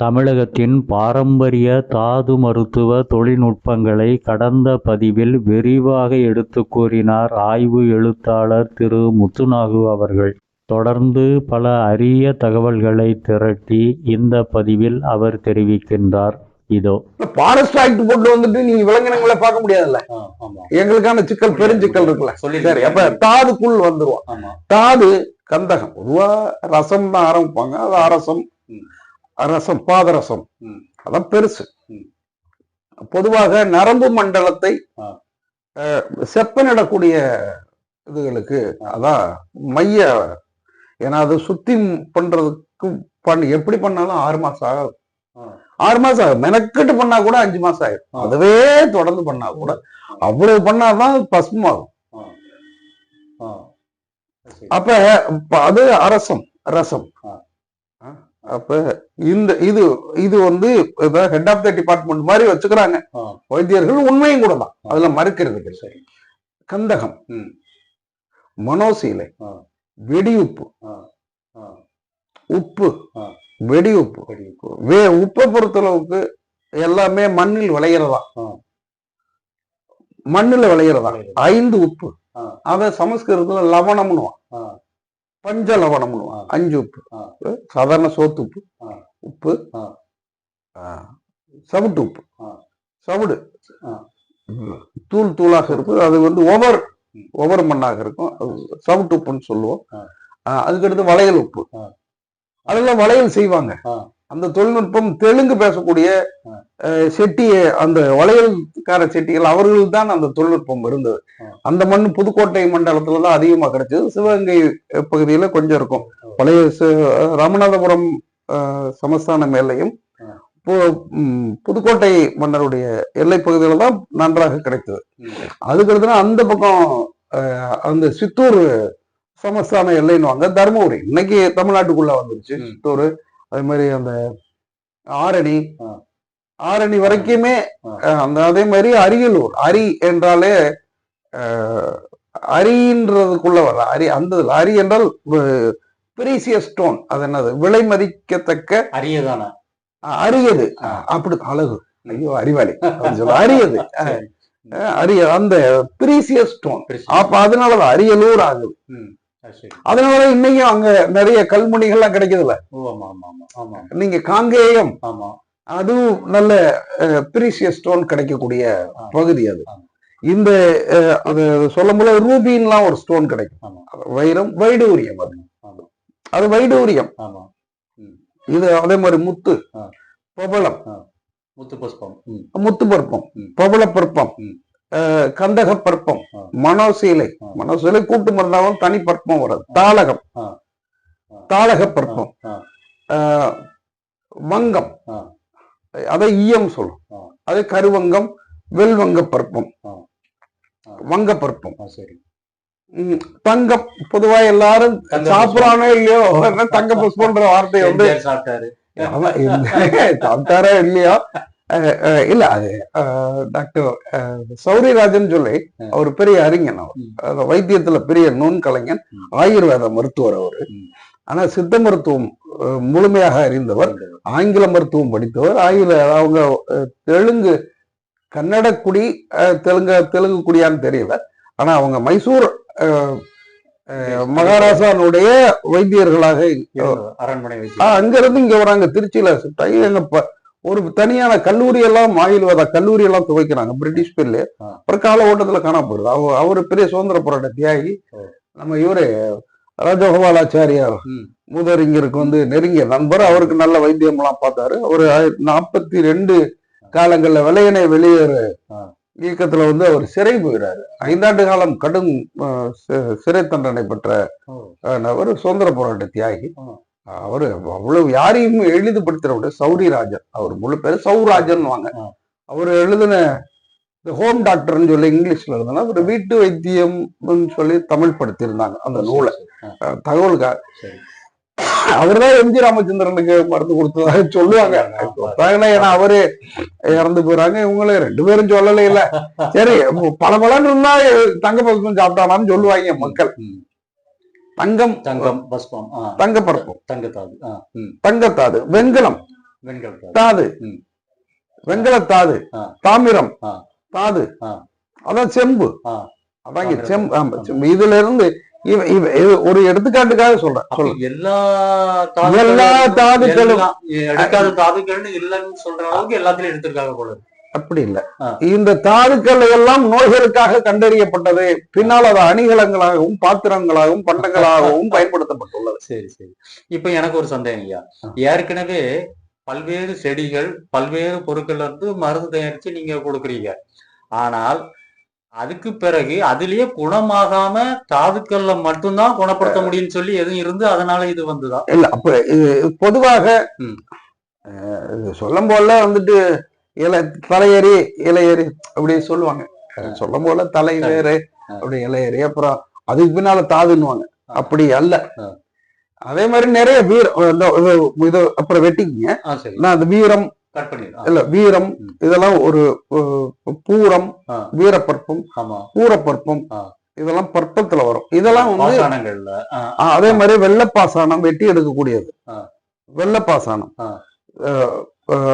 தமிழகத்தின் பாரம்பரிய தாது மருத்துவ தொழில்நுட்பங்களை கடந்த பதிவில் விரிவாக எடுத்துக் கூறினார் ஆய்வு எழுத்தாளர் திரு முத்துநாகு அவர்கள். தொடர்ந்து பல அரிய தகவல்களை திரட்டி இந்த பதிவில் அவர் தெரிவிக்கின்றார். இதோ. ஃபாரஸ்ட் ஆக்ட் போட்டு வந்துட்டு நீங்க விலங்கினங்களை பார்க்க முடியாதுல்ல? ஆமா. எங்களுக்கான சிக்கல் பெருஞ்சிக்கல் இருக்குல்ல? சொல்லி சரி அப்ப தாதுக்குள் வந்துருவோம் தாது கந்தகம். பொதுவா ரசம் தான் ஆரம்பிப்பாங்க. அது அரசம். ரசம் பாதரசம். அதான் பெருசு. பொதுவாக நரம்பு மண்டலத்தை செப்பனிடக்கூடிய இதுகளுக்கு அதான் மைய ஏன்னா அது சுத்தி பண்றதுக்கு பண்ணி எப்படி பண்ணாலும் ஆறு மாசம் ஆகும் ஆ. ஆறு மாசம் ஆகும் மெனக்கெட்டு பண்ணா கூட அஞ்சு மாசம் ஆயிடும். அதுவே தொடர்ந்து பண்ணா கூட அவ்வளவு பண்ணாதான் பசுமாகும். அப்ப அது அரசம் ரசம். அப்ப இந்த இது இது வந்து ஹெட் ஆஃப் த டிபார்ட்மெண்ட் மாதிரி வச்சுக்கிறாங்க. வைத்தியர்கள் உண்மையும் கூட தான் அதுல மறுக்கிறது சரி கந்தகம். மனோசீலை. ஆ. உப்பு ஆ. வெடியுப்பு சரி. வே உப்பை பொறுத்தளவுக்கு எல்லாமே மண்ணில் விளையிறதா. மண்ணுல விளையிறதா. ஐந்து உப்பு. அத சமஸ்கிருதத்துல லவணம்னு ஆ. பஞ்ச லவணம்னு ஆ. அஞ்சு உப்பு. சாதாரண சோத்து உப்பு. உப்பு. சவுட்டு உப்பு. சவுடு. தூள் தூளாக இருக்கும் அது வந்து ஒவர் ம். ஒவர் மண்ணாக இருக்கும் அது சவுட்டு உப்புன்னு சொல்லுவோம் அதுக்கடுத்து வளையல் உப்பு. அதெல்லாம் வளையல் செய்வாங்க. அந்த தொழில்நுட்பம் தெலுங்கு பேசக்கூடிய அஹ், செட்டிய அந்த வளையல்கார செட்டிகள் அவர்கள் தான் அந்த தொழில்நுட்பம் இருந்தது. அந்த மண் புதுக்கோட்டை மண்டலத்துல தான் அதிகமா கிடைச்சது. சிவகங்கை பகுதியில கொஞ்சம் இருக்கும். பழைய ராமநாதபுரம் சமஸ்தான சமஸ்தானம் எல்லையும் புதுக்கோட்டை மன்னருடைய எல்லை பகுதியில தான் நன்றாக கிடைத்தது. அதுக்கடுத்துனா அந்த பக்கம் அஹ், அந்த சித்தூர் சமஸ்தான எல்லைன்னு வாங்க தருமபுரி. இன்னைக்கு தமிழ்நாட்டுக்குள்ள வந்துருச்சு. சித்தூர் அதே மாதிரி அந்த ஆரணி. ஆரணி வரைக்குமே அந்த அதே மாதிரி அரியலூர் அரி என்றாலே அரின்றதுக்குள்ள வர அரி அந்த. அரி என்றால் பிரீசியஸ் ஸ்டோன் அது என்னது விலை மதிக்கத்தக்க அரியதானா அரியது அப்படி அழகு ஐயோ அறிவாளி. அரியது அரிய அந்த பிரீசியஸ் ஸ்டோன். அப்ப அதனாலதான் அரியலூர் ஆகுது. அதனால இன்னைக்கும் அங்க நிறைய கல்மணிகள்லாம் கிடைக்குதுல்ல? நீங்க காங்கேயம். அதுவும் நல்ல பிரீசியஸ் ஸ்டோன் கிடைக்கக்கூடிய. பகுதி அது. இந்த அது சொல்லும் போது ரூபின்லாம் ஒரு ஸ்டோன் கிடைக்கும். வைரம் வைடூரியம் அது. அது வைடூரியம். இது அதே மாதிரி முத்து. பபளம் முத்து புஷ்பம். முத்து பற்பம் ம். பபள பற்பம் ம். அஹ், கந்தக பற்பம். மனோசீலை. மனோசீலை கூட்டு மருந்தாவும் தனி பற்பம் வரும் தாளகம். தாளக பற்பம். வங்கம். அதை ஈயம் சொல்லும். அது கருவங்கம் வெல்வங்க பற்பம். வங்க பற்பம். தங்கம். பொதுவா எல்லாரும் சாப்பிடறானோ இல்லையோ தங்க புஷ்பன்ற வார்த்தை வந்து சாப்பிட்டாரு இல்லையோ? இல்ல அது டாக்டர் அஹ், சௌரிராஜன் சொல்லி. அவர் பெரிய அறிஞன் அவர் வைத்தியத்துல பெரிய நுண் கலைஞன். ஆயுர்வேத மருத்துவர் அவரு. ஆனா சித்த மருத்துவம் முழுமையாக அறிந்தவர் ஆங்கில மருத்துவம் படித்தவர் ஆங்கில அவங்க தெலுங்கு கன்னட குடி அஹ், தெலுங்கு தெலுங்கு குடியான்னு தெரியல ஆனா அவங்க மைசூர் மகாராஜானுடைய வைத்தியர்களாக. அரண்மனை அங்க இருந்து இங்க வராங்க திருச்சியில ஆகி எங்க ஒரு தனியான கல்லூரி எல்லாம் ஆயுர்வேத கல்லூரி எல்லாம் துவைக்கிறாங்க பிரிட்டிஷ் பேர்ல. அப்புறம் கால ஓட்டத்துல காணாம போயிடுது அவ அவரு பெரிய சுதந்திர போராட்ட தியாகி. நம்ம இவரு ராஜகோபாலாச்சாரியார் ம். மூதறிஞருக்கு வந்து நெருங்கிய நண்பர் அவருக்கு நல்ல வைத்தியம் எல்லாம் பார்த்தாரு ஒரு நாற்பத்தி ரெண்டு காலங்கள்ல விலையனை வெளியேறு. இயக்கத்துல வந்து அவர் சிறை போகிறாரு ஐந்தாண்டு காலம் கடும் சிறை தண்டனை பெற்ற நபர் சுதந்திர போராட்ட தியாகி. அவரு அவ்வளவு யாரையும் எளிதுபடுத்துறவர் சௌரிராஜன் அவர் முழு பேர் சௌராஜன் வாங்க. அவர் எழுதின இந்த ஹோம் டாக்டர்னு சொல்லி இங்கிலீஷ்ல எழுதுனா ஒரு வீட்டு வைத்தியம் சொல்லி தமிழ் படுத்தியிருந்தாங்க அந்த நூலை. தகவலுக்காக. சரி. அவர்தான் எம்ஜி ராமச்சந்திரனுக்கு மருந்து கொடுத்ததாக சொல்லுவாங்க. ஏன்னா அவரு இறந்து போறாங்க இவங்களே ரெண்டு பேரும் சொல்லல இல்ல சரி பல பலன்னு இருந்தா தங்க பழக்கம் சாப்பிட்டானான்னு சொல்லுவாங்க மக்கள். தங்கம் தங்கம் பஸ்பம் ஆ, தங்க பருப்பம் தங்கத்தாது தங்கத்தாது வெண்கலம் வெண்கல தாது. தாது ம். வெண்கல தாது ஆ. தாமிரம். தாது. அதான் செம்பு. அதாங்க. செம்பு இதுல இருந்து ஒரு எடுத்துக்காட்டுக்காக சொல்றேன் எல்லா எல்லா தாதுக்களும் எடுக்காத தாதுக்கள்னு இல்லைன்னு சொல்ற அளவுக்கு எல்லாத்துலயும் எடுத்திருக்காங்க போல. அப்படி இல்ல. இந்த தாதுக்கள் எல்லாம் நோய்களுக்காக கண்டறியப்பட்டது. பின்னால் அது அணிகலங்களாகவும் பாத்திரங்களாகவும் பண்டங்களாகவும் பயன்படுத்தப்பட்டுள்ளது. சரி சரி. இப்ப எனக்கு ஒரு சந்தேகம் ஐயா. ஏற்கனவே பல்வேறு செடிகள் பல்வேறு பொருட்கள் வந்து மருந்து தயாரிச்சு நீங்க கொடுக்குறீங்க. ஆனால் அதுக்கு பிறகு அதுலயே குணமாகாம தாதுக்கள்ல மட்டும்தான் குணப்படுத்த முடியும்னு சொல்லி எதுவும் இருந்து அதனால இது வந்துதா? இல்ல அப்ப இது பொதுவாக சொல்லும் போல வந்துட்டு இலை தலையேறி இலையேறி அப்படி சொல்லுவாங்க சொல்லும் போல தலை. வேறு. அப்படி இலையேறி அப்புறம் அதுக்கு பின்னால தாதுன்னுவாங்க. அப்படி அல்ல. அதே மாதிரி நிறைய இது- இது அப்புறம் வெட்டிக்கிங்க நான் அந்த வீரம் இல்ல வீரம். இதெல்லாம் ஒரு பூரம். வீரப்பற்பம் பூரப்பற்பம். இதெல்லாம் பற்பத்துல வரும் இதெல்லாம் வந்து அதே மாதிரி வெள்ளப்பாசானம் வெட்டி எடுக்கக்கூடியது. வெள்ளப்பாசானம்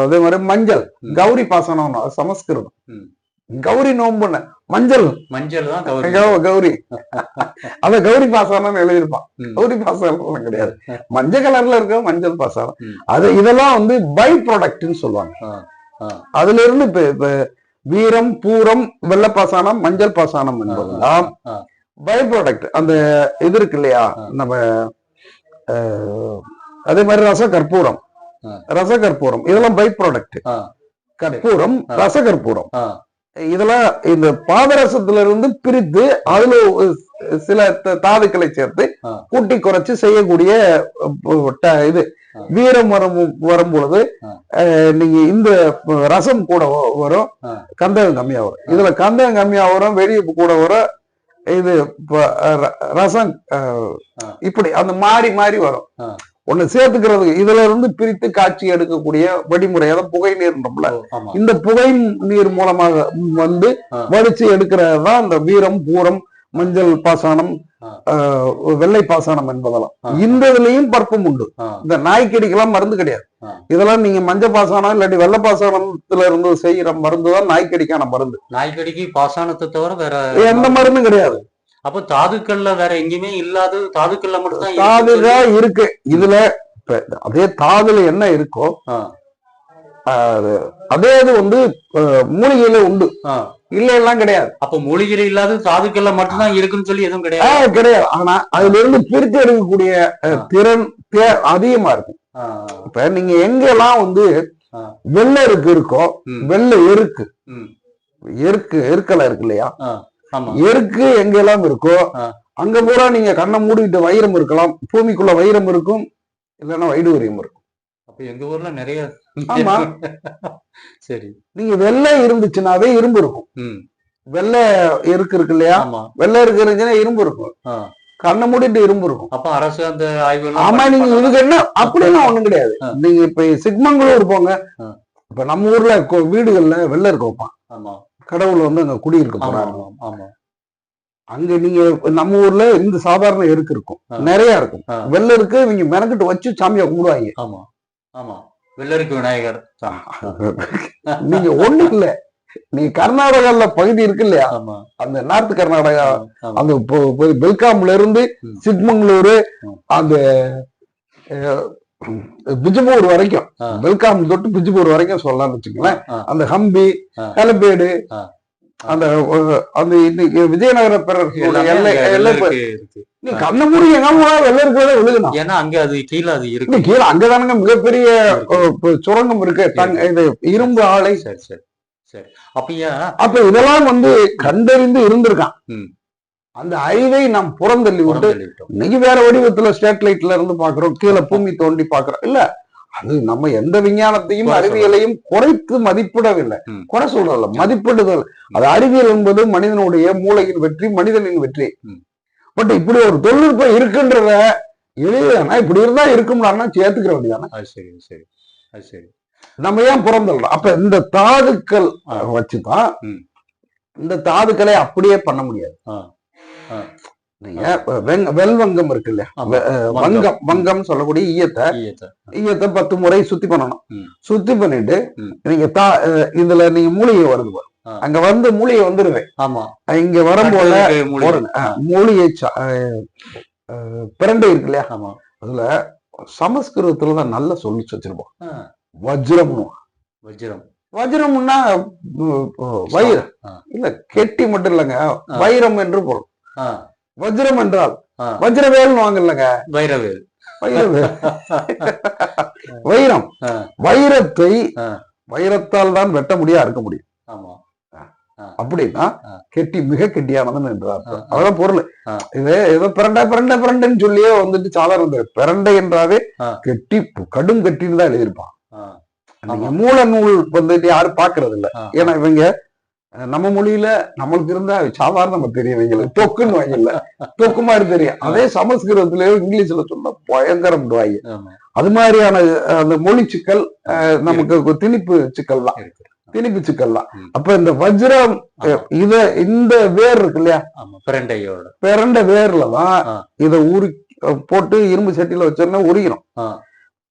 அதே மாதிரி மஞ்சள். கௌரி பாசனம் சமஸ்கிருதம். கௌரி நோம்புன்னு மஞ்சள் மஞ்சள் தான் கௌரி அத கௌரி பாசனம் எழுதியிருப்பான். கௌரி பாசனம் கிடையாது மஞ்சள் கலர்ல இருக்க மஞ்சள் பாசனம். அது இதெல்லாம் வந்து பை ப்ராடக்ட்னு சொல்லுவாங்க. அதுல இருந்து இப்ப வீரம் பூரம் வெள்ளப்பாசானம் மஞ்சள் பாசானம் என்பதெல்லாம். பை ப்ராடக்ட் அந்த இது இருக்கு இல்லையா. நம்ம அதே மாதிரி ரச கற்பூரம் ஆ. ரச கற்பூரம் இதெல்லாம் பை ப்ராடக்ட். கற்பூரம் ஆ. ரச கற்பூரம் ஆ. இதெல்லாம் இந்த பாதரசத்துல இருந்து பிரித்து அதுல சில தாதுக்களை சேர்த்து. கூட்டி குறைச்சு செய்யக்கூடிய இது. வீரம் வரும் வரும் பொழுது நீங்க இந்த ரசம் கூட வரும். கந்தகம் கம்மியா வரும் இதுல கந்தகம் கம்மியா வரும் வெளியே கூட வரும் இது ரசம். இப்படி அந்த மாறி மாறி வரும் ஒண்ணு சேர்த்துக்கிறது இதுல இருந்து பிரித்து காட்சி எடுக்கக்கூடிய வழிமுறை அதான் புகை நீர்ன்றோம்ல இந்த புகை நீர் மூலமாக வந்து. வடிச்சு எடுக்கிறது தான் இந்த வீரம் பூரம் மஞ்சள் பாசானம் வெள்ளை பாசானம் என்பதெல்லாம். இந்த இதுலயும் பற்பம் உண்டு. இந்த நாய்க்கடிக்கெல்லாம் மருந்து கிடையாது. இதெல்லாம் நீங்க மஞ்சள் பாசானம் இல்லாட்டி வெள்ளை பாசானத்துல இருந்து செய்யற மருந்து தான் நாய்க்கடிக்கான மருந்து நாய்க்கடிக்கு பாசானத்தை தவிர வேற எந்த மருந்தும் கிடையாது அப்ப தாதுக்கள்ல வேற எங்கேயுமே இல்லாத தாதுக்கள்ல மட்டும் தான் தாதுதான் இருக்கு. இதுல அதே தாதுல என்ன இருக்கோ. அது அதே இது வந்து மூலிகையில உண்டு. இல்ல எல்லாம் கிடையாது. அப்ப மூலிகையில இல்லாத தாதுக்கள்ல மட்டும்தான் இருக்குன்னு சொல்லி எதுவும் கிடையாது. கிடையாது. ஆனா அதுல இருந்து பிரித்து எடுக்கக்கூடிய. திறன் அதிகமா இருக்கும் இப்ப நீங்க எங்கெல்லாம் வந்து. வெள்ளை இருக்கு இருக்கோ வெள்ளை எருக்கு எருக்கு எருக்கலை இருக்கு இல்லையா? எருக்கு எங்கெல்லாம் இருக்கோ. அங்க பூரா நீங்க கண்ணை மூடிட்டு வைரம் இருக்கலாம் பூமிக்குள்ள வைரம் இருக்கும் இல்லைன்னா வைடூரியம் இருக்கும். அப்ப எங்க ஊர்ல நிறைய ஆமா. சரி. நீங்க வெள்ளை இருந்துச்சுன்னாவே இரும்பு இருக்கும். வெள்ளை எருக்கு இருக்கு இல்லையா? வெள்ளை இருக்கு இருந்துச்சுன்னா இரும்பு இருக்கும். கண்ணை மூடிட்டு இரும்பு இருக்கும். அப்ப அரசு அந்த ஆய்வு ஆமா நீங்க இதுக்கு என்ன அப்படிலாம் ஒண்ணும் கிடையாது. நீங்க இப்ப சிக்மங்களூர் போங்க. இப்ப நம்ம ஊர்ல வீடுகள்ல வெள்ளை இருக்க வைப்பான் ஆமா. கடவுள் வந்து அங்க குடியிருக்க போறாரு. ஆமா, அங்க நீங்க நம்ம ஊர்ல இந்த சாதாரண எருக்கு இருக்கும். நிறைய இருக்கும். வெள்ளை இருக்கு இவங்க மெனக்கிட்டு வச்சு சாமியை கும்பிடுவாங்க. ஆமா ஆமா. வெள்ளருக்கு விநாயகர். நீங்க ஒண்ணு இல்ல. நீங்க கர்நாடகால பகுதி இருக்கு இல்லையா? ஆமா. அந்த நார்த் கர்நாடகா அந்த பெல்காம்ல இருந்து. சிக்மங்களூர். அந்த அஹ், பிஜப்பூர் வரைக்கும் ஆ. பெல்காம் தொட்டு பிஜப்பூர் வரைக்கும் சொல்லலாம்னு வச்சுங்களேன். அந்த ஹம்பி. ஹலபேடு. அந்த அந்த இன்னைக்கு விஜயநகர பேரரசோட எல்லாமே எல்லை அங்க எல்லை வெள்ளருக்கு இருக்கு நீ கண்ண மூடி எங்க போனா வெள்ளருக்குள்ள விழுகணும் ஏன்னா அங்க அது கீழே அது இருக்கு கீழே அங்கதானுங்க மிகப்பெரிய சுரங்கம் இருக்கு தங்க- இது இரும்பு ஆலை சரி சரி சரி அப்ப அப்ப இதெல்லாம் வந்து கண்டறிந்து இருந்திருக்கான். அந்த அறிவை நாம் புறந்தள்ளி விட்டு. இன்னைக்கு வேற வடிவத்துல ஸ்டேட்லைட்ல இருந்து பாக்குறோம் கீழே பூமி தோண்டி பாக்குறோம் இல்ல அது நம்ம எந்த விஞ்ஞானத்தையும் அறிவியலையும் குறைத்து மதிப்பிடவில்லை. குறை சொல்றதில்ல மதிப்பிடுதல். அது அறிவியல் என்பது மனிதனுடைய மூளையின் வெற்றி மனிதனின் வெற்றி. பட் இப்படி ஒரு தொழில்நுட்பம் இருக்குன்றத எளிதானா இப்படி இருந்தா இருக்கும்னா சேர்த்துக்கிற வேண்டியதானே சரி சரி. சரி. நம்ம ஏன் புறந்தள்ளோம் அப்ப இந்த தாதுக்கள். வச்சுதான். இந்த தாதுக்களை அப்படியே பண்ண முடியாது. வெல்வங்கம் இருக்கு இல்லையா வங்கம். வங்கம் சொல்லக்கூடிய ஈயத்தை ஈயத்தை. பத்து முறை சுத்தி பண்ணணும். சுத்தி பண்ணிட்டு. நீங்க தா இதுல நீங்க மூலிகை வருது. அங்க வந்து மூலிகை வந்துருது. ஆமா. இங்க வரும்போது கட்டுறதுக்கு மூலிகை. பிரண்டை இருக்கு இல்லையா? ஆமா. அதுல சமஸ்கிருதத்துல தான் நல்ல சொல்லிச்சு வச்சிருப்போம். ஆ, வஜ்ரம்னு வஜ்ரம். வஜ்ரம்னா வைரம். இல்ல கெட்டி மட்டும் இல்லைங்க. வைரம் என்று பொருள். வஜ்ரம் என்றால் ஆ. வஜ்ரவேல்னு வாங்கலங்க. வைரவேல். வைரவேல். வைரம். வைரத்தை. வைரத்தால் தான் வெட்ட முடியா இருக்க முடியும். ஆமா. அப்படின்னா. கெட்டி மிக கெட்டியானதுன்னு என்று ஆ, அர்த்தம். ஆ. அதான் பொருள். இது ஏதோ பிரண்டை பிரண்டை பிரண்டைன்னு சொல்லியே வந்துட்டு சாதாரண இந்த பிரண்டை என்றாவே. கெட்டி கடும் கெட்டின்னு தான் எழுதியிருப்பான். மூல நூல் வந்துட்டு யாரும் பாக்குறது இல்ல ஏன்னா இவங்க நம்ம மொழியில நம்மளுக்கு இருந்தா சாதாரண நம்ம தெரியும் இவங்களுக்கு தொக்குன்னு வாங்கல தொக்கு மாதிரி தெரியும். அதே சமஸ்கிருதத்திலயோ இங்கிலீஷ்ல சொன்னா பயங்கரம் வாங்க அது மாதிரியான அந்த மொழி சிக்கல் நமக்கு திணிப்பு சிக்கல் தான். இருக்கு. திணிப்பு சிக்கல் தான். அப்ப இந்த வஜ்ரம் இத இந்த வேர் இருக்கு இல்லையா? ஆமா பிரண்டையோட. பிறண்ட வேர்ல தான் ஆ. இத உரி போட்டு இரும்பு சட்டியில வச்சோம்னா உரிக்கணும் ஆ,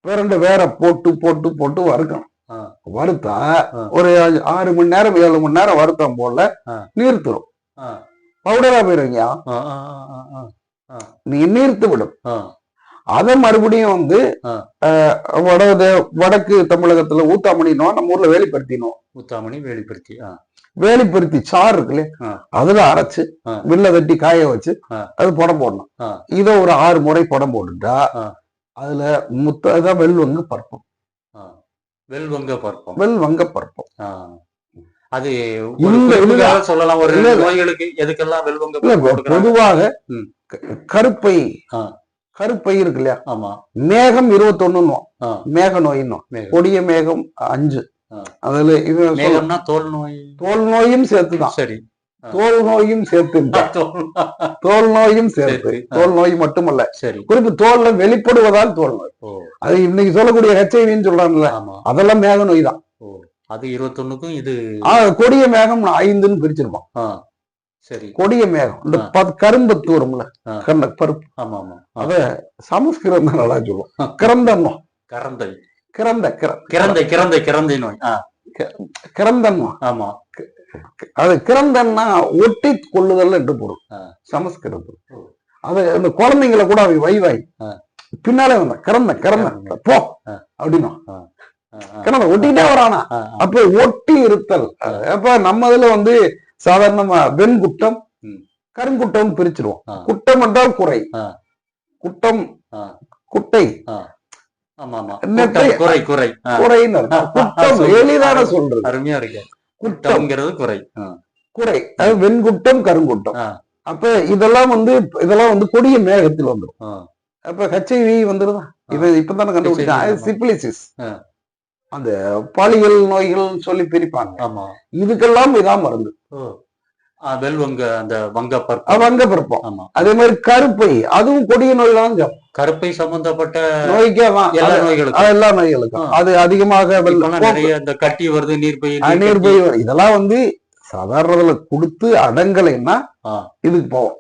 பிறண்ட வேற போட்டு போட்டு போட்டு வறுக்கணும். வறுத்தா. ஒரு ஆறு மணி நேரம் ஏழு மணி நேரம் வருத்தம் போல. நீர்த்துரும் பவுடரா போயிருங்க ஆ, ஆ, ஆ, ஆ, ஆ, நீ நீர்த்து விடும் அதை மறுபடியும் வந்து வட வடக்கு தமிழகத்துல ஊத்தாமணினோம் நம்ம ஊர்ல வேலிப்பருத்தினோம் முத்தாமணி வெளிப்படுத்தி ஆ, வேலிப்பருத்தி சாறு இருக்கு இல்லையா ஆ. அதுல அரைச்சு. வில்ல தட்டி காய வச்சு. அது புடம் போடணும். இத ஒரு ஆறு முறை புடம் போட்டுட்டா. அதுல முத்த இதான் வெல்வங்க பருப்பம் ஆ. வெல்வங்க பருப்பம் வெல்வங்க பருப்பம் ஆ. அது இந்த சொல்லலாம் ஒரு. நோய்களுக்கு எதுக்கெல்லாம் வெல்வங்க பொதுவாக கருப்பை. கருப்பை இருக்கு இல்லையா? ஆமா. மேகம் இருபத்தொன்னு மேக நோயின்னும் மேகம். கொடிய மேகம் அஞ்சு. அதுல இது மேகம்னா தோல் நோய். தோல் நோயும் சேர்த்துதான். சரி. தோல் நோயும் சேர்த்து தோல் நோயும் சேர்த்து. தோல் நோய் மட்டுமல்ல. சரி. குறிப்பு தோல்ல வெளிப்படுவதால் தோல் நோய். அது இன்னைக்கு சொல்லக்கூடிய ஹெச்ஐவின்னு சொல்றாங்கல்ல அதெல்லாம் மேக நோய் தான். அது இருபத்தொன்னுக்கும் இது கொடிய மேகம் ஐந்துன்னு பிரிச்சிருப்போம் ஆ சரி. கொடிய மேகம். இந்த வரும்ல ஆ. கண்ண பருப்பு ஆமா ஆமா. அத சமஸ்கிருதம் தான் நல்லா சொல்லுவோம். கரந்தை கிரந்த. கிர- கிரந்தை கிரந்தை கிரந்தை நோய். ஆ. கிரந்தன்னும் ஆமா. அது கிரந்தன்னா ஒட்டி கொள்ளுதல் என்று பொருள். சமஸ்கிருதம். அது இந்த குழந்தைங்களை கூட அவங்க வைவாய். பின்னாலே வந்த கிரந்த கிரந்த. போ. அப்படின்னா கிரந்த ஒட்டிட்டே வரானா. அப்ப ஒட்டி இருத்தல் அப்ப நம்ம இதுல வந்து சாதாரணமா வெண்குட்டம். கருங்குட்டம் பிரிச்சிருவோம். குட்டம் என்றால் குறை. குட்டம். குட்டை குறை குறை குறைன்னு. குட்டம். எளிதான சொல்றது அருமையா இருக்கு குட்டம் குட்டம்ங்கிறது குறை. குறை. அது வெண்குட்டம் கருங்குட்டம். அப்ப இதெல்லாம் வந்து இதெல்லாம் வந்து கொடிய மேகத்தில் வந்துடும் அப்ப ஹெச்ஐவி வந்துருதா? இது இப்பதானே கண்டுபிடிச்சான். ஆ. அந்த பாலியல் நோய்கள் சொல்லி பிரிப்பாங்க. இதுக்கெல்லாம் இதான் மருந்து வெல்வங்க அந்த வங்க அது பருப்பு வங்க பிறப்போம் ஆமா. அதே மாதிரி கருப்பை அதுவும் கொடிய நோய் தான். கருப்பை சம்பந்தப்பட்ட நோய்க்கே எல்லா நோய்களுக்கும். அது எல்லா நோய்களுக்கும். அது அதிகமாக நிறைய இந்த கட்டி வருது நீர்ப்பை போக்கு- நீர்ப்பை இதெல்லாம் வந்து சாதாரணதுல கொடுத்து அடங்கலைன்னா. இதுக்கு போவோம்.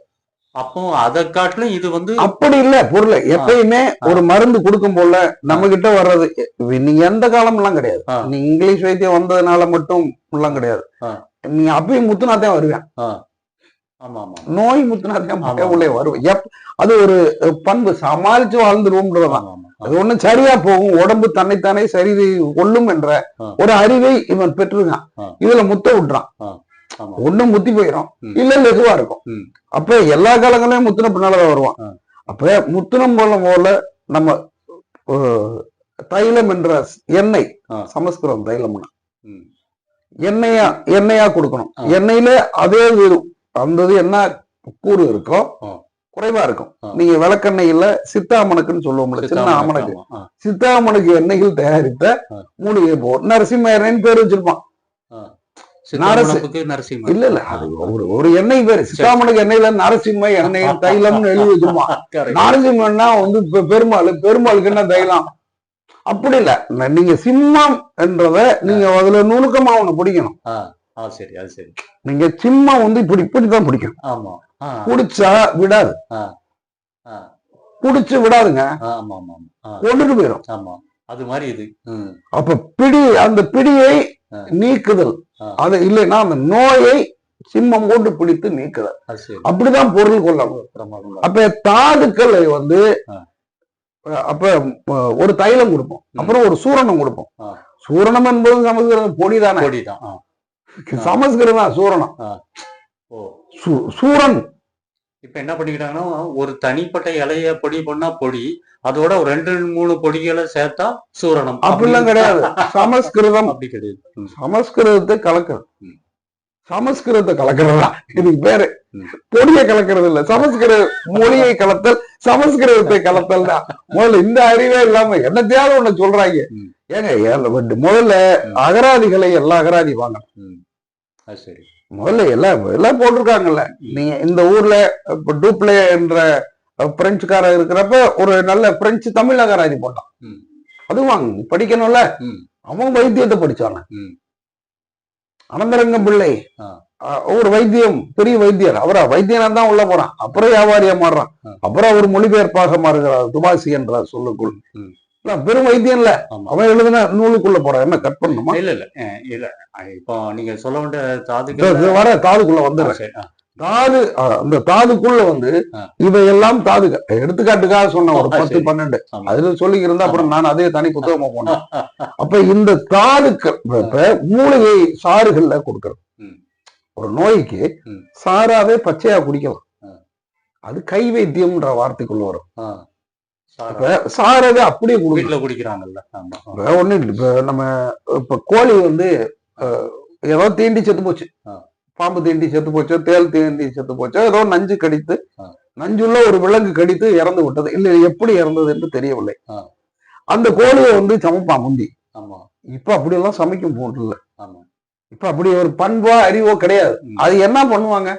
அப்போ அதை காட்டிலும் இது வந்து அப்படி இல்ல பொருள். எப்பயுமே ஒரு மருந்து கொடுக்கும் போல நம்ம கிட்ட வர்றது நீங்க எந்த காலம் எல்லாம் கிடையாது. நீ இங்கிலீஷ் வைத்தியம் வந்ததுனால மட்டும் எல்லாம் கிடையாது. நீ அப்பயும் முத்துனாத்தான் வருவேன். நோய் முத்துனாத்தான் உள்ளே வருவேன். எப் அது ஒரு பண்பு. சமாளிச்சு ஆமா அது ஒண்ணும் சரியா போகும். உடம்பு தன்னைத்தானே சரி கொள்ளும் என்ற. ஒரு அறிவை இவன் பெற்றிருக்கான். இதுல முத்த விட்டுறான். ஒண்ணும் முத்தி போயிடும் ம். இல்ல லெகுவா இருக்கும். அப்ப எல்லா காலங்களையும் முத்தின பின்னாலதான் வருவான். அப்ப முத்தினம் போல போல நம்ம தைலம் என்ற எண்ணெய். சமஸ்கிருதம் தைலம் ம், எண்ணெயா எண்ணெயா கொடுக்கணும். எண்ணெயில அதே அந்த இது என்ன கூறு இருக்கோ. குறைவா இருக்கும். நீங்க விளக்கெண்ணெய்ல சித்தாமணக்குன்னு சொல்லுவோம்ல சின்ன ஆமணக்கு சித்தாமணக்கு எண்ணெய்கள் தயாரித்த. மூலிகை போ நரசிம்ம எண்ணெய்னு பேர் வச்சிருப்பான் நரசிம்மர் இல்ல இல்ல அது ஒரு ஒரு எண்ணெய் பேரு சித்தாமணக்கு எண்ணெய்ல நரசிம்ம எண்ணெய் தைலம்னு எழுதி வச்சிருப்பான். நரசிம்மன்னா வந்து பெருமாள் பெருமாளுக்கு என்ன தைலம்? அப்படி இல்ல. நீங்க சிம்மம் என்றத நீங்க அதுல நுணுக்கமா ஒண்ணு பிடிக்கணும். ஆ, ஆ, சரி அது சரி. நீங்க சிம்மம் வந்து இப்படி இப்படித்தான் பிடிக்கும். ஆமா. ஆ, குடிச்சா விடாது. ஆ, குடிச்சு விடாதுங்க. கொண்டுட்டு போயிடும் ஆமா. அது மாதிரி இது. ம், அப்ப பிடி அந்த பிடியை. நீக்குதல். அது இல்லைன்னா அந்த நோயை சிம்மம் போட்டு பிடித்து நீக்குதல். அப்படிதான் பொருள் கொள்ளணும் அப்ப தாதுக்களை வந்து அப்ப ஒரு தைலம் கொடுப்போம். அப்புறம் ஒரு சூரணம் கொடுப்போம். சூரணம் என்பது சமஸ்கிருதம் பொடிதானே? பொடிதான். சமஸ்கிருதம் சூரணம். சூரன் இப்ப என்ன பண்ணிக்கிட்டாங்கன்னா ஒரு தனிப்பட்ட இலைய பொடி பண்ணா பொடி அதோட ஒரு ரெண்டு மூணு பொடிகளை சேர்த்தா சூரணம். அப்படிலாம் கிடையாது. சமஸ்கிருதம். அப்படி கிடையாது. சமஸ்கிருதத்தை கலக்கிறது. சமஸ்கிருதத்தை கலக்கிறதா? இதுக்கு பேரு. பொடியை கலக்கிறது இல்ல. சமஸ்கிருத மொழியை கலத்தல் சமஸ்கிருதத்தை கலத்தல் தான் முதல்ல இந்த அறிவே இல்லாம என்னத்தையாவது ஒண்ணு சொல்றாங்க. ஏங்க முதல்ல. அகராதிகளை எல்லா அகராதி வாங்க சரி. முதல்ல எல்லாம் எல்லாம் போட்டிருக்காங்கல்ல. நீங்க இந்த ஊர்ல இப்ப டூப்ளே என்ற அஹ், பிரெஞ்சுக்காரர் இருக்கிறப்ப ஒரு நல்ல பிரெஞ்சு தமிழ் அகராதி போட்டான். ம். அது வாங்க படிக்கணும்ல. அவன் வைத்தியத்தை படிச்சான. அனந்தரங்கம் பிள்ளை. ஒரு வைத்தியம் பெரிய வைத்தியர். அவரா வைத்தியனா தான் உள்ள போறான். அப்புறம் வியாபாரியா மாறுறான். அப்புறம் அவர் மொழிபெயர்ப்பாக மாறுகிறார். துபாசி என்ற சொல்லுக்குள். பெரும் வைத்தியம் இல்ல. அவன் எழுதின நூலுக்குள்ள போறான். என்ன கட் பண்ணுமா இல்ல இல்ல. இல்ல. இப்போ நீங்க சொல்ல வேண்டிய இதோ இது வர தாதுக்குள்ள வந்து சரி, ஆ, தாது அந்த தாதுக்குள்ள வந்து. இவையெல்லாம் தாதுகள் எடுத்துக்காட்டுக்காக சொன்ன ஒரு பத்து. பன்னெண்டு. அதுல சொல்லி இருந்தா அப்புறம் நான் அதே தனி புத்தகமா போனேன் அப்ப இந்த தாதுக்கள் மூலிகை சாறுகள்ல கொடுக்கறது. ஒரு நோய்க்கு. சாராவே பச்சையா குடிக்கலாம். அது கை வைத்தியம்ன்ற வார்த்தைக்குள்ள வரும் சாராவே அப்படியே வீட்டுல குடிக்கிறாங்கல்ல ஒண்ணு இப்ப நம்ம இப்ப கோழி வந்து ஏதோ தீண்டி செத்து போச்சு. பாம்பு தீண்டி செத்து போச்சோ தேல் தீண்டி செத்து போச்சோ ஏதோ நஞ்சு கடித்து. நஞ்சுள்ள ஒரு விலங்கு கடித்து இறந்து விட்டது. இல்ல எப்படி இறந்தது என்று தெரியவில்லை. அந்த கோழியை வந்து சமைப்பான் முந்தி. ஆமா. இப்ப அப்படி எல்லாம் சமைக்கும் போட்டு ஆமா. இப்ப அப்படி ஒரு பண்போ அறிவோ கிடையாது. அது என்ன பண்ணுவாங்க.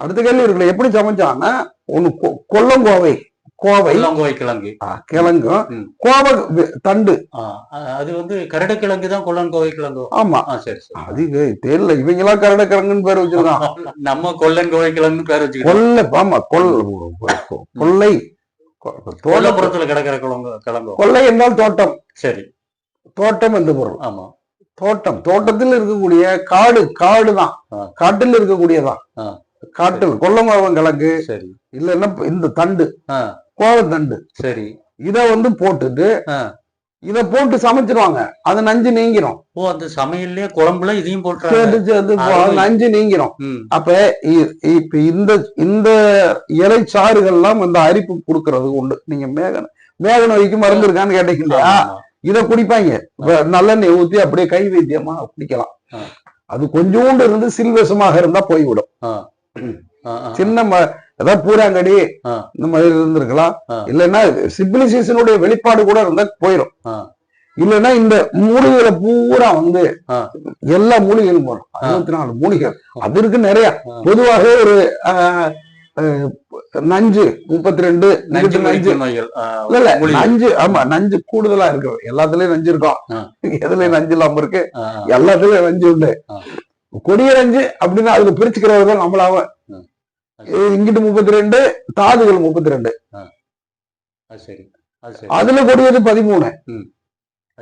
அடுத்த கேள்வி இருக்குல்ல எப்படி சமைச்சான்னா ஒண்ணு கொல்லங்கோவை கோவை உள்ளங்கோவை கிழங்கு. கிழங்கும். கோவை தண்டு. அது வந்து கரடுக்கிழங்கு தான் கொல்லன்கோவை கிழங்கு. ஆமா. சரி சரி. அது தெரியல இவங்களா கரட கிழங்குன்னு பேர் வச்சிருக்கான் நம்ம கொல்லன்கோவை கிழங்குன்னு பேர் வச்சுக்கிட்டோம். கொல்லை ஆமா கொல் கொல்லை கொ- தோட்ட கொல்லப்புறத்துல கிடக்கிற கிழங்கு கிழங்கு. கொல்லை என்றால் தோட்டம். சரி. தோட்டம் என்று பொருள். ஆமா. தோட்டம் தோட்டத்தில் இருக்கக்கூடிய காடு காடு தான். காட்டில் இருக்கக்கூடியதான். காட்டில் கொல்லங்கோவன் கிழங்கு. சரி. இல்லைன்னா இந்த தண்டு. ஆ கோவை தண்டு சரி. இத வந்து போட்டுட்டு. இத போட்டு சமைச்சிருவாங்க. அது நஞ்சு நீங்கிரும். ஓ அந்த சமையல்லே குழம்புல இதையும் போட்டுறாங்க. சேர்த்து சேர்த்து போ- அது அருமை. நஞ்சு நீங்கிரும். அப்ப இப்ப இந்த இந்த இலை சாறுகள்லாம் இந்த அரிப்பு கொடுக்கறது உண்டு. நீங்க மேக மேக நோய்க்கு மருந்து இருக்கான்னு கேட்டீங்க இல்லையா ஆமா. இத குடிப்பாங்க. நல்லெண்ணெய் ஊத்தி அப்படியே கை வைத்தியமா குடிக்கலாம். அது கொஞ்சோண்டு இருந்து சில்வசமாக இருந்தா போய்விடும். சின்ன ஏதாவது பூராங்கடி. இந்த மாதிரி இருந்திருக்கலாம். இல்லைன்னா சிபிலிசேஷனுடைய வெளிப்பாடு கூட இருந்தா போயிடும். இல்லைன்னா இந்த மூலிகைகளை பூரா வந்து. எல்லா மூலிகைகளும் வரும் அறுபத்தி நாலு மூலிகை அது இருக்கு நிறைய ஆ. பொதுவாக ஒரு நஞ்சு முப்பத்தி ரெண்டு நஞ்சு நஞ்சு இல்ல. நஞ்சு ஆமா நஞ்சு கூடுதலா இருக்கு எல்லாத்துலயும் நஞ்சு இருக்கும். எதுலயும் நஞ்சு இல்லாம இருக்கு. எல்லாத்துலயும் நஞ்சு உண்டு. கொடிய நஞ்சு அப்படின்னா அதுல பிரிச்சுக்கிறவங்க தான் நம்மளாவ. இங்கிட்டு முப்பத்தி ரெண்டு தாதுகள் முப்பத்தி ரெண்டு சரி. அதுல கொடியது பதிமூணு.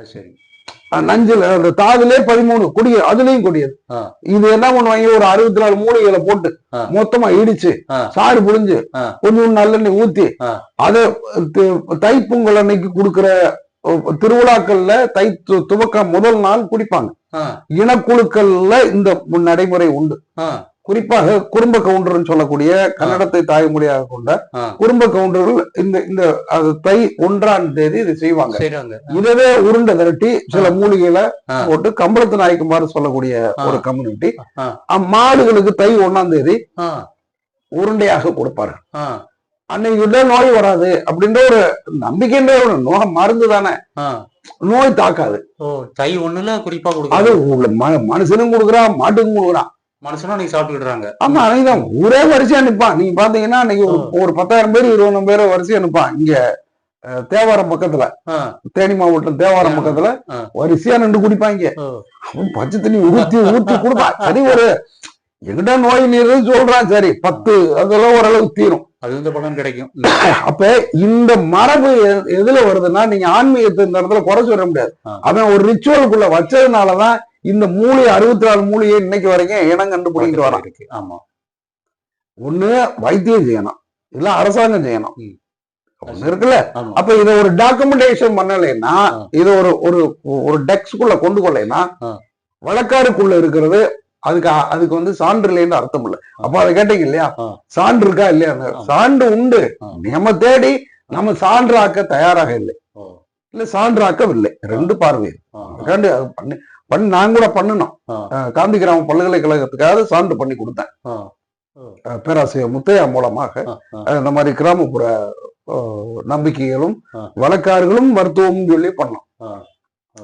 சரி. நஞ்சுல அந்த தாதுலே பதிமூணு கொடிய அதுலயும் கொடியது. இது என்ன பண்ணுவாங்க ஒரு அறுபத்தி நாலு மூலிகைகளை போட்டு. மொத்தமா இடிச்சு. சாறு புழிஞ்சு. கொஞ்சம் நல்லெண்ணெய் ஊத்தி. அதை தைப்பொங்கல் அன்னைக்கு கொடுக்கிற திருவிழாக்கள்ல தை து- துவக்கம் முதல் நாள் குடிப்பாங்க. இனக்குழுக்கள்ல இந்த நடைமுறை உண்டு. குறிப்பாக குடும்ப கவுண்டர்னு சொல்லக்கூடிய கன்னடத்தை தாய்மொழியாக கொண்ட. குடும்ப கவுண்டர்கள் இந்த இந்த தை ஒன்றாம் தேதி இதை செய்வாங்க. இதவே உருண்டை திரட்டி சில மூலிகைகளை ஆ. போட்டு கம்பளத்து நாய்க்குமாறு சொல்லக்கூடிய. ஒரு கம்யூனிட்டி. மாடுகளுக்கு தை ஒண்ணாம் தேதி உருண்டையாக கொடுப்பாரு. ஆ, அன்னைக்கு விட நோய் வராது அப்படின்ற ஒரு நம்பிக்கைன்ற ஒரு நோய் மருந்து தானே. நோய் தாக்காது. தை ஒண்ணுல குறிப்பா அது மனுஷனும் கொடுக்குறான் மாட்டுக்கும் கொடுக்குறான். மனுஷனும் நீங்க சாப்பிட்டுக்கிடுறாங்க ஆமா அன்னைக்குதான் ஒரே வரிசையா நிப்பான். நீங்க பாத்தீங்கன்னா அன்னைக்கு ஒரு பத்தாயிரம் பேர் இருபதாயிரம் பேர் வரிசையா நிப்பான். இங்க தேவாரம் பக்கத்துல. தேனி மாவட்டம் தேவாரம் பக்கத்துல. வரிசையா நின்று குடிப்பாங்க அவன் பச்சை தண்ணி ஊத்தி ஊத்தி கொடுப்பான். சரி ஒரு எங்கிட்ட நோய் நீர் சொல்றான். சரி பத்து அதெல்லாம் ஓரளவுக்கு தீரும். அது இந்த பலன் கிடைக்கும். அப்ப இந்த மரபு எதுல வருதுன்னா நீங்க ஆன்மீகத்தை இந்த இடத்துல குறை சொல்ல முடியாது. அவன் ஒரு ரிச்சுவலுக்குள்ள வச்சதுனாலதான் இந்த மூலிகை அறுபத்தி நாலு மூலிகை இன்னைக்கு வரைக்கும் இனம் கண்டுபிடிக்கிட்டு வரான். இருக்கு. ஆமா. ஒண்ணு வைத்தியம் செய்யணும். இல்ல அரசாங்கம் செய்யணும். ஒண்ணு இருக்குல்ல. அப்ப இத ஒரு டாக்குமெண்டேஷன் பண்ணலைன்னா. இத ஒரு ஒரு ஒரு டெக்ஸ்குள்ள கொண்டு கொள்ளைன்னா. வழக்காடுக்குள்ள இருக்கிறது அதுக்கு அதுக்கு வந்து சான்று இல்லைன்னு அர்த்தம் இல்ல. அப்ப அதை கேட்டீங்க இல்லையா. சான்று இருக்கா இல்லையா. சான்று உண்டு. நம்ம தேடி நம்ம சான்றாக்க தயாராக இல்லை. இல்ல சான்றாக்கவில்லை. ரெண்டு பார்வை. பண்ணி நான் கூட. அஹ் காந்தி கிராம பல்கலைக்கழகத்துக்காக சான்று பண்ணி கொடுத்தேன். பேராசிரியர் முத்தையா மூலமாக இந்த மாதிரி கிராமப்புற நம்பிக்கைகளும். வழக்காறுகளும் மருத்துவமும் சொல்லி பண்ணோம்.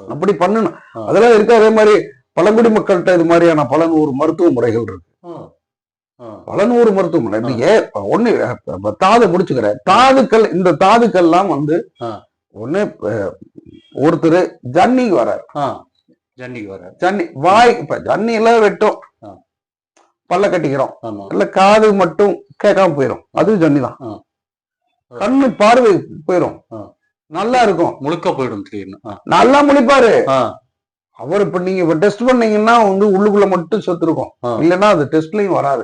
அப்படி பண்ணணும். அதெல்லாம் இருக்கு. அதே மாதிரி பழங்குடி மக்கள்கிட்ட இது மாதிரியான பல நூறு மருத்துவ முறைகள் இருக்கு. பல நூறு மருத்துவ முறை. நீங்க ஒண்ணு தாது முடிச்சுக்கிறேன் தாதுக்கள் இந்த தாதுக்கள்லாம் வந்து ஆ. ஒண்ணு ஒருத்தர் ஜன்னிக்கு வராரு. ஆ. ஜன்னிக்கு வர ஜன்னி வாய் இப்ப ஜன்னி எல்லாம் வெட்டும். பல்ல கட்டிக்கிறோம். இல்ல காது மட்டும் கேட்காம போயிடும் அது ஜன்னி தான். கண்ணு பார்வை போயிடும். நல்லா இருக்கும். முழுக்க போயிடும் நல்லா முழிப்பாரு. அவர் இப்ப நீங்க இப்ப டெஸ்ட் பண்ணீங்கன்னா வந்து உள்ளுக்குள்ள மட்டும் செத்து இருக்கும். இல்லைன்னா அது டெஸ்ட்லயும் வராது.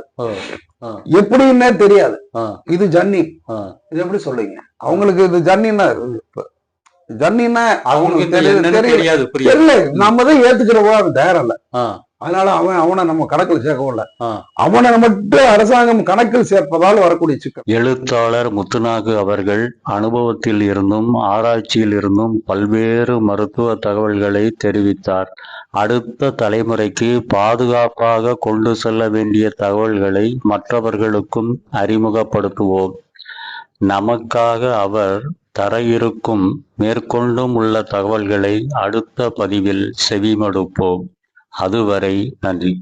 எப்படின்னே தெரியாது. இது ஜன்னி. இது எப்படி சொல்றீங்க? அவங்களுக்கு இது ஜன்னின்னா தெரியாது தெரியல நம்ம தான் ஏத்துக்கிறவோ இல்ல ஆ, அதனால அவன் அவனை நம்ம கணக்கில் சேர்க்கவும் இல்ல. அவனை மட்டும் அரசாங்கம் கணக்கில் சேர்ப்பதால் வரக்கூடிய சிக்கல். எழுத்தாளர் முத்துநாகு அவர்கள் அனுபவத்தில் இருந்தும் ஆராய்ச்சியில் இருந்தும் பல்வேறு மருத்துவ தகவல்களை தெரிவித்தார். அடுத்த தலைமுறைக்கு பாதுகாப்பாக கொண்டு செல்ல வேண்டிய தகவல்களை மற்றவர்களுக்கும் அறிமுகப்படுத்துவோம். நமக்காக அவர் தர இருக்கும் மேற்கொண்டும் உள்ள தகவல்களை அடுத்த பதிவில் செவிமடுப்போம். அதுவரை நன்றி.